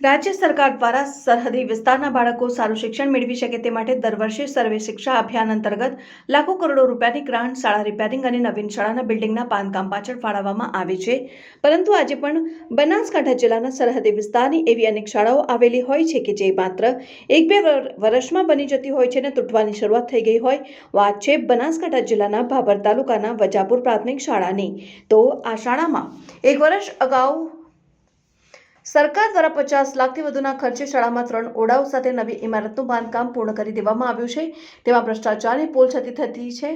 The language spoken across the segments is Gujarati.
રાજ્ય સરકાર દ્વારા સરહદી વિસ્તારના બાળકો સારું શિક્ષણ મેળવી શકે તે માટે દર વર્ષે સર્વે શિક્ષા અભિયાન અંતર્ગત લાખો કરોડો રૂપિયાની ગ્રાન્ટ, શાળા રિપેરિંગ અને નવીન શાળાના બિલ્ડિંગના બાંધકામ પાછળ ફાળવવામાં આવે છે. પરંતુ આજે પણ બનાસકાંઠા જિલ્લાના સરહદી વિસ્તારની એવી અનેક શાળાઓ આવેલી હોય છે કે જે માત્ર એક બે વર- વર્ષમાં બની જતી હોય છે અને તૂટવાની શરૂઆત થઈ ગઈ હોય. વાત છે બનાસકાંઠા જિલ્લાના ભાભર તાલુકાના વજાપુર પ્રાથમિક શાળાની. તો આ શાળામાં એક વર્ષ અગાઉ સરકાર દ્વારા પચાસ લાખથી વધુના ખર્ચે શાળામાં ત્રણ ઓડાઓ સાથે નવી ઇમારતનું બાંધકામ પૂર્ણ કરી દેવામાં આવ્યું છે. તેમાં ભ્રષ્ટાચારની પોલ છતી થતી છે.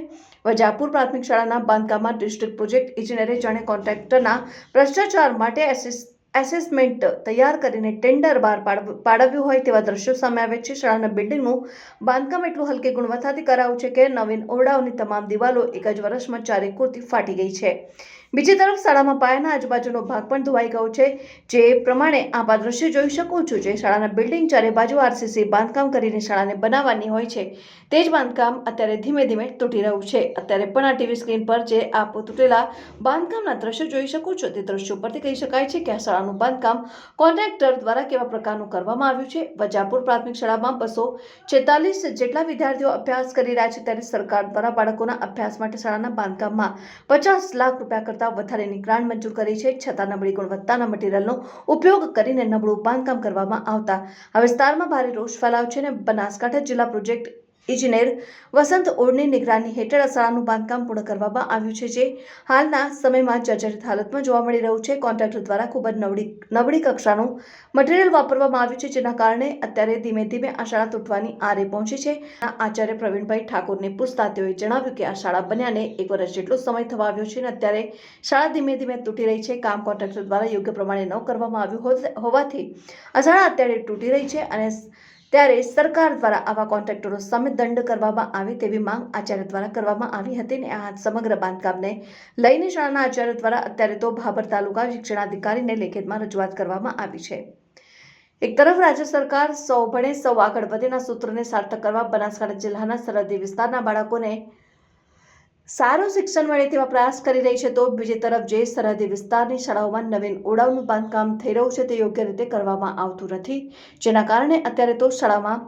વજાપુર પ્રાથમિક શાળાના બાંધકામમાં ડિસ્ટ્રિક્ટ પ્રોજેક્ટ ઇજનેરે જાણે કોન્ટ્રાક્ટરના ભ્રષ્ટાચાર માટે એસેસ એસેસમેન્ટ તૈયાર કરીને ટેન્ડર બહાર પાડવ- પાડવ્યું હોય તેવા દ્રશ્યો સામે આવે છે. શાળાના બિલ્ડિંગનું બાંધકામ એટલું હલકી ગુણવત્તાથી કરાયું છે કે નવીન ઓરડાઓની તમામ દિવાલો એક જ વર્ષમાં ચારે કુર્તી ફાટી ગઈ છે. બીજી તરફ શાળામાં પાયાના આજુબાજુનો ભાગ પણ ધોવાઈ ગયો છે. જે પ્રમાણે આપ આ દ્રશ્ય જોઈ શકો છો જે શાળાના બિલ્ડિંગ ચારે બાજુ આરસીસી બાંધકામ કરીને શાળાને બનાવવાની હોય છે. તે જ બાંધકામ અત્યારે ધીમે ધીમે તૂટી રહ્યું છે. અત્યારે પણ આ ટીવી સ્ક્રીન પર જે આપ તૂટેલા બાંધકામના દ્રશ્યો જોઈ શકો છો તે દ્રશ્યો પરથી કહી શકાય છે કે આ શાળાનું બાંધકામ કોન્ટ્રાક્ટર દ્વારા કેવા પ્રકારનું કરવામાં આવ્યું છે? વજાપુર પ્રાથમિક શાળામાં બસો છેતાલીસ જેટલા વિદ્યાર્થીઓ અભ્યાસ કરી રહ્યા છે ત્યારે સરકાર દ્વારા બાળકોના અભ્યાસ માટે શાળાના બાંધકામમાં પચાસ લાખ રૂપિયા કરતાં વધારેની ગ્રાન્ટ મંજૂર કરી છે. છતાં નબળી ગુણવત્તાના મટીરિયલનો ઉપયોગ કરીને નબળું બાંધકામ કરવામાં આવતા આ વિસ્તારમાં ભારે રોષ ફેલાયો છે અને બનાસકાંઠા જિલ્લા પ્રોજેક્ટ ઇજનેર વસંત ઓળની નિગરાની હેઠળ અસાળાનું બાંધકામ પૂર્ણ કરવામાં આવ્યું છે, જે હાલના સમયમાં જર્જરિત હાલતમાં જોવા મળી રહ્યું છે. કોન્ટ્રાક્ટર દ્વારા ખૂબ જ નબળી નબળી કક્ષાનું મટીરિયલ વાપરવામાં આવ્યું છે, જેના કારણે અત્યારે ધીમે ધીમે આ શાળા તૂટવાની આરે પહોંચી છે. આચાર્ય પ્રવીણભાઈ ઠાકોરને પૂછતા તેઓએ જણાવ્યું કે આ શાળા બન્યાને એક વર્ષ જેટલો સમય થવા આવ્યો છે અને અત્યારે શાળા ધીમે ધીમે તૂટી રહી છે. કામ કોન્ટ્રાક્ટર દ્વારા યોગ્ય પ્રમાણે ન કરવામાં આવ્યું હોવાથી આ શાળા અત્યારે તૂટી રહી છે અને ત્યારે સરકાર દ્વારા આવા કોન્ટ્રાક્ટરો સામે દંડ કરવામાં આવે તેવી માંગ આચાર્ય દ્વારા કરવામાં આવી હતી ને આ સમગ્ર બાંધકામને લઈને શાળાના આચાર્ય દ્વારા અત્યારે તો ભાભર તાલુકા શિક્ષણાધિકારીને લેખિતમાં રજૂઆત કરવામાં આવી છે. એક તરફ રાજ્ય સરકાર સૌ ભણે સૌ આગળ વધેના સૂત્રને સાર્થક કરવા બનાસકાંઠા જિલ્લાના સરહદી વિસ્તારના બાળકોને સારું શિક્ષણ મળે તેવા પ્રયાસ કરી રહી છે તો બીજી તરફ જે સરહદી વિસ્તારની શાળાઓમાં નવીન ઓરડાઓનું બાંધકામ થઈ રહ્યું છે તે યોગ્ય રીતે કરવામાં આવતું નથી. જેના કારણે અત્યારે તો શાળામાં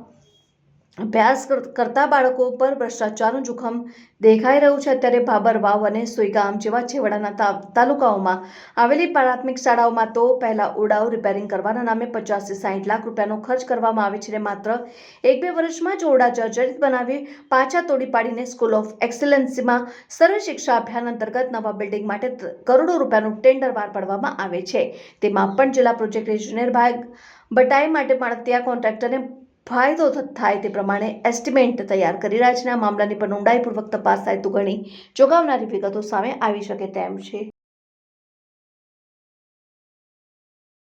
અભ્યાસ કર- કરતા બાળકો પર ભ્રષ્ટાચારનું જોખમ દેખાઈ રહ્યું છે. અત્યારે ભાબર વાવ અને સુઈગામ જેવા છેવાડાના તાલુકાઓમાં આવેલી પ્રાથમિક શાળાઓમાં તો પહેલા ઓરડાઓ રિપેરિંગ કરવાના નામે પચાસથી સાઠ લાખ રૂપિયાનો ખર્ચ કરવામાં આવે છે. અને માત્ર એક બે વર્ષમાં જ ઓરડા જર્જરિત બનાવી પાછા તોડી પાડીને સ્કૂલ ઓફ એક્સેલન્સીમાં સર્વ શિક્ષા અભિયાન અંતર્ગત નવા બિલ્ડિંગ માટે કરોડો રૂપિયાનું ટેન્ડર બહાર પાડવામાં આવે છે. તેમાં પણ જિલ્લા પ્રોજેક્ટ ઇજનેર ભાગ બટાઈ માટે મળતિયા કોન્ટ્રાક્ટરને ફાયદો થાય તે પ્રમાણે એસ્ટિમેટ તૈયાર કરી આ મામલાની પણ ઊંડાઈપૂર્વક તપાસ થાય તો ઘણી ચોંકાવનારી વિગતો સામે આવી શકે તેમ છે.